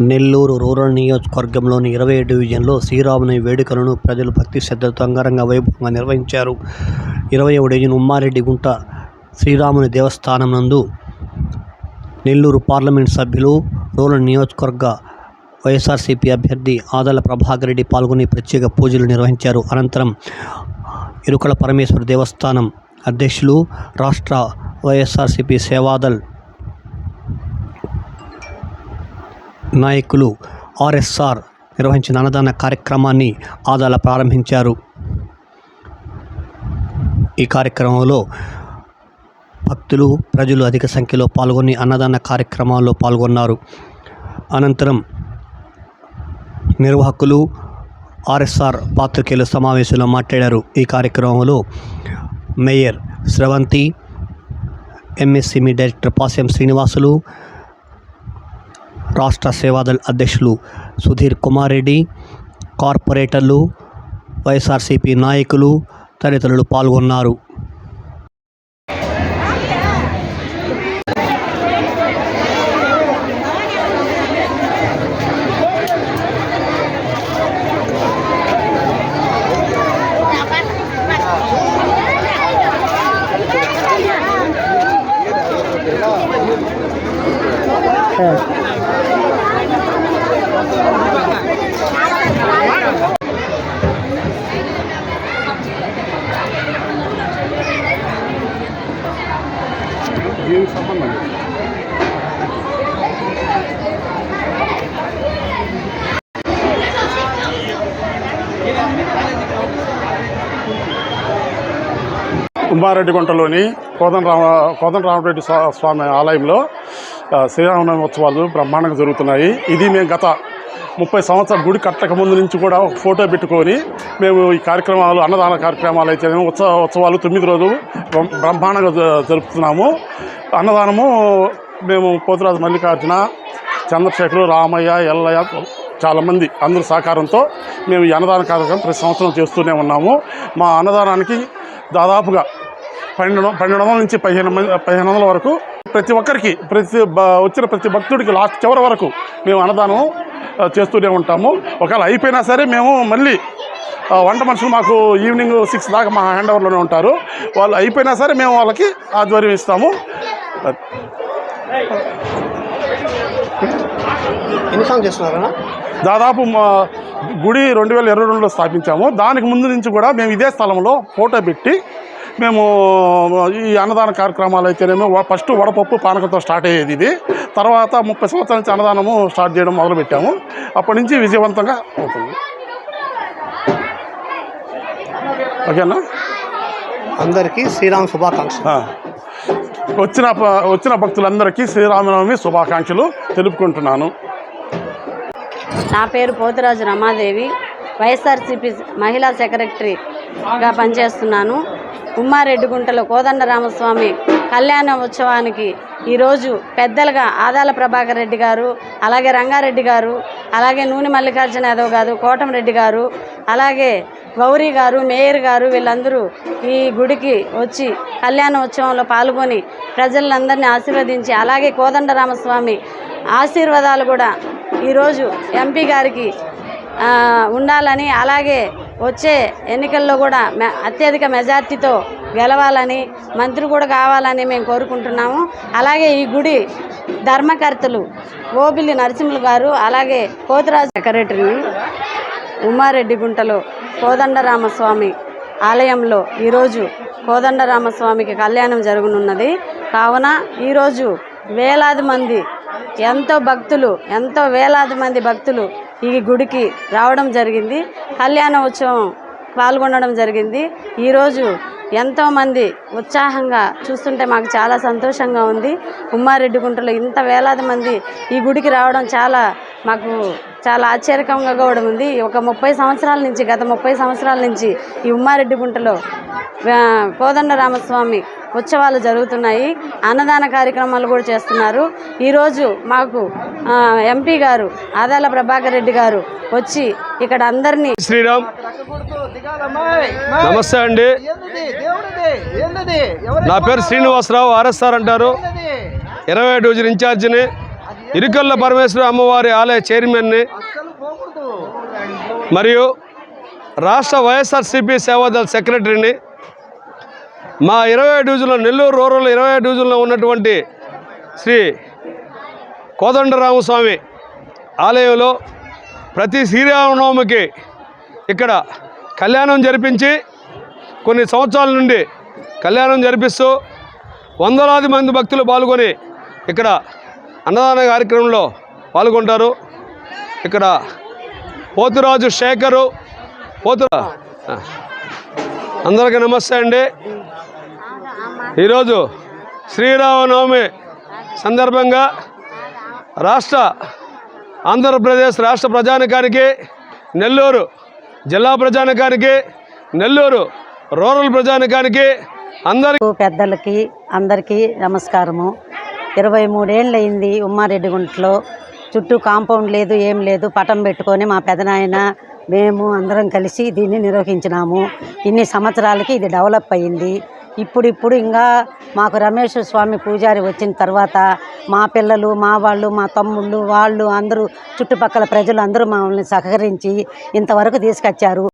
Nellore rural నియోజకవర్గంలోని ఇరవై డివిజన్లో శ్రీరాముని వేడుకలను ప్రజలు భక్తి శ్రద్ధలతో అంగరంగ వైభవంగా నిర్వహించారు. ఇరవై డివిజన్ ఉమ్మారెడ్డిగుంట శ్రీరాముని దేవస్థానం నందు నెల్లూరు పార్లమెంట్ సభ్యులు రూరల్ నియోజకవర్గ వైఎస్ఆర్సీపీ అభ్యర్థి ఆదల ప్రభాకర్ రెడ్డి పాల్గొని ప్రత్యేక పూజలు నిర్వహించారు. అనంతరం ఇరుకల పరమేశ్వర దేవస్థానం అధ్యక్షులు రాష్ట్ర వైఎస్ఆర్సీపీ సేవాదల్ నాయకులు ఆర్ఎస్ఆర్ నిర్వహించిన అన్నదాన కార్యక్రమాన్ని ఆదాల ప్రారంభించారు. ఈ కార్యక్రమంలో భక్తులు ప్రజలు అధిక సంఖ్యలో పాల్గొని అన్నదాన కార్యక్రమాల్లో పాల్గొన్నారు. అనంతరం నిర్వాహకులు ఆర్ఎస్ఆర్ పాత్రికేయుల సమావేశంలో మాట్లాడారు. ఈ కార్యక్రమంలో mayor Sravanthi MSME director Pasem Srinivasulu రాష్ట్ర సేవాదళ్ అధ్యక్షులు సుధీర్ కుమార్ రెడ్డి కార్పొరేటర్లు వైఎస్ఆర్సీపీ నాయకులు తదితరులు పాల్గొన్నారు. ఉమ్మారెడ్డిగుంటలోని కోదండరామ కోదన రామరెడ్డి స్వామి ఆలయంలో శ్రీరామనవమి ఉత్సవాలు బ్రహ్మాండంగా జరుగుతున్నాయి. ఇది మేము గత ముప్పై సంవత్సరాల గుడి కట్టక ముందు నుంచి కూడా ఒక ఫోటో పెట్టుకొని మేము ఈ కార్యక్రమాలు అన్నదాన కార్యక్రమాలు అయితే ఉత్సవ ఉత్సవాలు తొమ్మిది రోజులు బ్రహ్మాండంగా జ- జరుపుతున్నాము. అన్నదానము మేము పోతురాజు మల్లికార్జున చంద్రశేఖరు రామయ్య ఎల్లయ్య చాలామంది అందరి సహకారంతో మేము ఈ అన్నదాన కార్యక్రమం ప్రతి సంవత్సరం చేస్తూనే ఉన్నాము. మా అన్నదానానికి దాదాపుగా పన్నెండు పన్నెండు వందల నుంచి పదిహేను మంది పదిహేను వందల వరకు ప్రతి ఒక్కరికి ప్రతి వచ్చిన ప్రతి భక్తుడికి లాస్ట్ చివరి వరకు మేము అన్నదానం చేస్తూనే ఉంటాము. ఒకవేళ అయిపోయినా సరే మేము మళ్ళీ వంట మనుషులు మాకు ఈవినింగ్ సిక్స్ దాకా మా హ్యాండ్ ఓవర్లోనే ఉంటారు. వాళ్ళు అయిపోయినా సరే మేము వాళ్ళకి ఆధ్వర్యం ఇస్తాము. ఎన్ని చేస్తున్నారన్నా? దాదాపు మా గుడి రెండు వేల ఇరవై రెండులో స్థాపించాము. దానికి ముందు నుంచి కూడా మేము ఇదే స్థలంలో ఫోటో పెట్టి మేము ఈ అన్నదాన కార్యక్రమాలు అయితేనేమో ఫస్ట్ వడపప్పు పానకంతో స్టార్ట్ అయ్యేది ఇది. తర్వాత ముప్పై సంవత్సరాల నుంచి అన్నదానము స్టార్ట్ చేయడం మొదలుపెట్టాము. అప్పటి నుంచి విజయవంతంగా అవుతుంది. ఓకేనా? అందరికీ శ్రీరామ శుభాకాంక్షలు. వచ్చిన వచ్చిన భక్తులందరికీ శ్రీరామనవమి శుభాకాంక్షలు తెలుపుకుంటున్నాను. నా పేరు పోతురాజు రమాదేవి. వైఎస్ఆర్సీపీ మహిళా సెక్రటరీగా పనిచేస్తున్నాను. ఉమ్మారెడ్డిగుంటలో కోదండరామస్వామి కళ్యాణ ఉత్సవానికి ఈరోజు పెద్దలుగా ఆదాల ప్రభాకర్ రెడ్డి గారు అలాగే రంగారెడ్డి గారు అలాగే నూనె మల్లికార్జున యాదవ్ గారు కోటంరెడ్డి గారు అలాగే గౌరీ గారు మేయర్ గారు వీళ్ళందరూ ఈ గుడికి వచ్చి కళ్యాణ ఉత్సవంలో పాల్గొని ప్రజలందరినీ ఆశీర్వదించి అలాగే కోదండరామస్వామి ఆశీర్వాదాలు కూడా ఈరోజు ఎంపీ గారికి ఉండాలని అలాగే వచ్చే ఎన్నికల్లో కూడా మె- అత్యధిక మెజార్టీతో గెలవాలని మంత్రి కూడా కావాలని మేము కోరుకుంటున్నాము. అలాగే ఈ గుడి ధర్మకర్తలు ఓబిలి నరసింహులు గారు అలాగే కోతిరాజు సెక్రటరీని ఉమ్మారెడ్డిగుంటలో కోదండరామస్వామి ఆలయంలో ఈరోజు కోదండరామస్వామికి కళ్యాణం జరగనున్నది. కావున ఈరోజు వేలాది మంది ఎంతో భక్తులు ఎంతో వేలాది మంది భక్తులు ఈ గుడికి రావడం జరిగింది. కళ్యాణ ఉత్సవం పాల్గొనడం జరిగింది. ఈరోజు ఎంతోమంది ఉత్సాహంగా చూస్తుంటే మాకు చాలా సంతోషంగా ఉంది. ఉమ్మారెడ్డి గుంటలో ఇంత వేలాది మంది ఈ గుడికి రావడం చాలా మాకు చాలా ఆశ్చర్యకంగా కూడా ఉంది. ఒక ముప్పై సంవత్సరాల నుంచి గత ముప్పై సంవత్సరాల నుంచి ఈ ఉమ్మారెడ్డి గుంటలో కోదండరామస్వామి ఉత్సవాలు జరుగుతున్నాయి. అన్నదాన కార్యక్రమాలు కూడా చేస్తున్నారు. ఈరోజు మాకు ఎంపీ గారు ఆదాల ప్రభాకర్ రెడ్డి గారు వచ్చి ఇక్కడ అందరినీ శ్రీరామ్. నమస్తే అండి. నా పేరు శ్రీనివాసరావు ఆర్ఎస్ఆర్ అంటారు. ఇరవై డివిజన్ ఇన్ఛార్జిని. ఇరుకల్ల పరమేశ్వర అమ్మవారి ఆలయ చైర్మన్ని మరియు రాష్ట్ర వైఎస్ఆర్సిపి సేవాదళ సెక్రటరీని మా ఇరవై డివిజన్లో నెల్లూరు రూరల్ ఇరవై డివిజన్లో ఉన్నటువంటి శ్రీ కోదండరామస్వామి ఆలయంలో ప్రతి శ్రీరామనవమికి ఇక్కడ కళ్యాణం జరిపించి కొన్ని సంవత్సరాల నుండి కళ్యాణం జరిపిస్తూ వందలాది మంది భక్తులు పాల్గొని ఇక్కడ అన్నదాన కార్యక్రమంలో పాల్గొంటారు. ఇక్కడ పోతురాజు శేఖరు పోతురా అందరికీ నమస్తే అండి. ఈరోజు శ్రీరామనవమి సందర్భంగా రాష్ట్ర ఆంధ్రప్రదేశ్ రాష్ట్ర ప్రజానికానికి నెల్లూరు జిల్లా ప్రజానికానికి నెల్లూరు రూరల్ ప్రజానికానికి అందరికీ పెద్దలకి అందరికీ నమస్కారము. ఇరవై మూడేళ్ళయింది ఉమ్మారెడ్డిగుంటలో చుట్టూ కాంపౌండ్ లేదు ఏం లేదు. పటం పెట్టుకొని మా పెదనాయన మేము అందరం కలిసి దీన్ని నిర్వహించినాము. ఇన్ని సంవత్సరాలకి ఇది డెవలప్ అయ్యింది ఇప్పుడిప్పుడు ఇంకా మాకు రమేష్ స్వామి పూజారి వచ్చిన తర్వాత మా పిల్లలు మా వాళ్ళు మా తమ్ముళ్ళు వాళ్ళు అందరూ చుట్టుపక్కల ప్రజలు అందరూ మమ్మల్ని సహకరించి ఇంతవరకు తీసుకొచ్చారు.